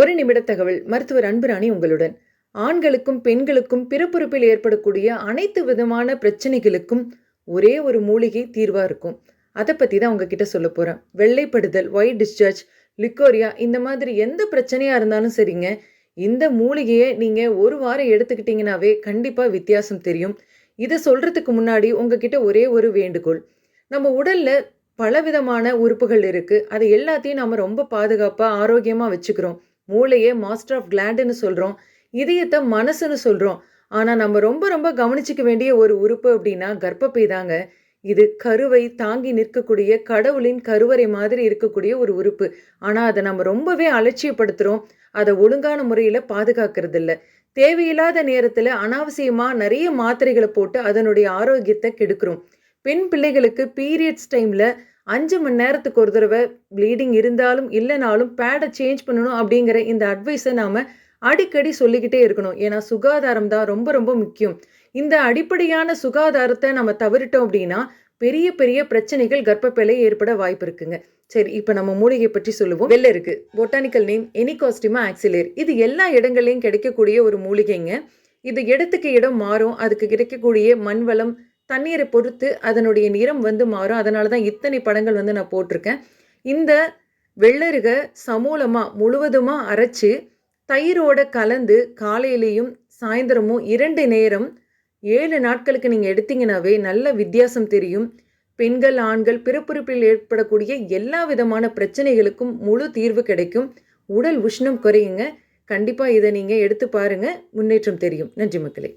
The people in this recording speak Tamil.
ஒரு நிமிட தகவல் மருத்துவர் அன்புராணி உங்களுடன். ஆண்களுக்கும் பெண்களுக்கும் பிறப்புறுப்பில் ஏற்படக்கூடிய அனைத்து விதமான பிரச்சனைகளுக்கும் ஒரே ஒரு மூலிகை தீர்வாக இருக்கும். அதை பற்றி தான் உங்ககிட்ட சொல்ல போகிறேன் வெள்ளைப்படுதல் ஒயிட் டிஸ்சார்ஜ் லிக்கோரியா இந்த மாதிரி எந்த பிரச்சனையாக இருந்தாலும் சரிங்க. இந்த மூலிகையை நீங்கள் ஒரு வாரம் எடுத்துக்கிட்டிங்கனாவே கண்டிப்பாக வித்தியாசம் தெரியும். இதை சொல்கிறதுக்கு முன்னாடி உங்ககிட்ட ஒரே ஒரு வேண்டுகோள். நம்ம உடலில் பலவிதமான உறுப்புகள் இருக்குது அதை எல்லாத்தையும் நம்ம ரொம்ப பாதுகாப்பாக ஆரோக்கியமாக வச்சுக்கிறோம். மூளையே மாஸ்டர் ஆஃப் கிளாண்டுன்னு சொல்கிறோம் இதயத்தை மனசுன்னு சொல்கிறோம் ஆனால் நம்ம ரொம்ப ரொம்ப கவனிச்சிக்க வேண்டிய ஒரு உறுப்பு அப்படின்னா கர்ப்பப்பை தாங்க. இது கருவை தாங்கி நிற்கக்கூடிய கடவுளின் கருவறை மாதிரி இருக்கக்கூடிய ஒரு உறுப்பு. ஆனால் அதை நம்ம ரொம்பவே அலட்சியப்படுத்துகிறோம் அதை ஒழுங்கான முறையில் பாதுகாக்கிறது இல்லை தேவையில்லாத நேரத்தில் அனாவசியமாக நிறைய மாத்திரைகளை போட்டு அதனுடைய ஆரோக்கியத்தை கெடுக்கிறோம். பெண் பிள்ளைகளுக்கு பீரியட்ஸ் டைமில் அஞ்சு மணி நேரத்துக்கு ஒரு தடவை ப்ளீடிங் இருந்தாலும் இல்லைனாலும் பேடை சேஞ்ச் பண்ணணும் அப்படிங்கிற இந்த அட்வைஸை நாம் அடிக்கடி சொல்லிக்கிட்டே இருக்கணும். ஏன்னா சுகாதாரம் தான் ரொம்ப ரொம்ப முக்கியம். இந்த அடிப்படையான சுகாதாரத்தை நம்ம தவறிட்டோம் அப்படின்னா பெரிய பெரிய பிரச்சனைகள் கர்ப்பப்பையில ஏற்பட வாய்ப்பு இருக்குங்க. சரி இப்போ நம்ம மூலிகை பற்றி சொல்லுவோம். வெள்ளை இருக்கு. பொட்டானிக்கல் நேம் எனிகாஸ்டிமா ஆக்சிலேர் இது எல்லா இடங்கள்லையும் கிடைக்கக்கூடிய ஒரு மூலிகைங்க. இது இடத்துக்கு இடம் மாறும். அதுக்கு கிடைக்கக்கூடிய மண் வளம் தண்ணீரை பொறுத்து அதனுடைய நிறம் வந்து மாறும். அதனால தான் இத்தனை படங்கள் வந்து நான் போட்டிருக்கேன். இந்த வெள்ளருக சமூலமாக முழுவதுமாக அரைச்சி தயிரோட கலந்து காலையிலையும் சாயந்தரமும் இரண்டு நேரம் ஏழு நாட்களுக்கு நீங்கள் எடுத்தீங்கன்னாவே நல்ல வித்தியாசம் தெரியும். பெண்கள் ஆண்கள் பிறப்புறுப்பில் ஏற்படக்கூடிய எல்லா விதமான பிரச்சனைகளுக்கும் முழு தீர்வு கிடைக்கும். உடல் உஷ்ணம் குறையுங்க. கண்டிப்பாக இதை நீங்கள் எடுத்து பாருங்கள் முன்னேற்றம் தெரியும். நன்றி மக்களே.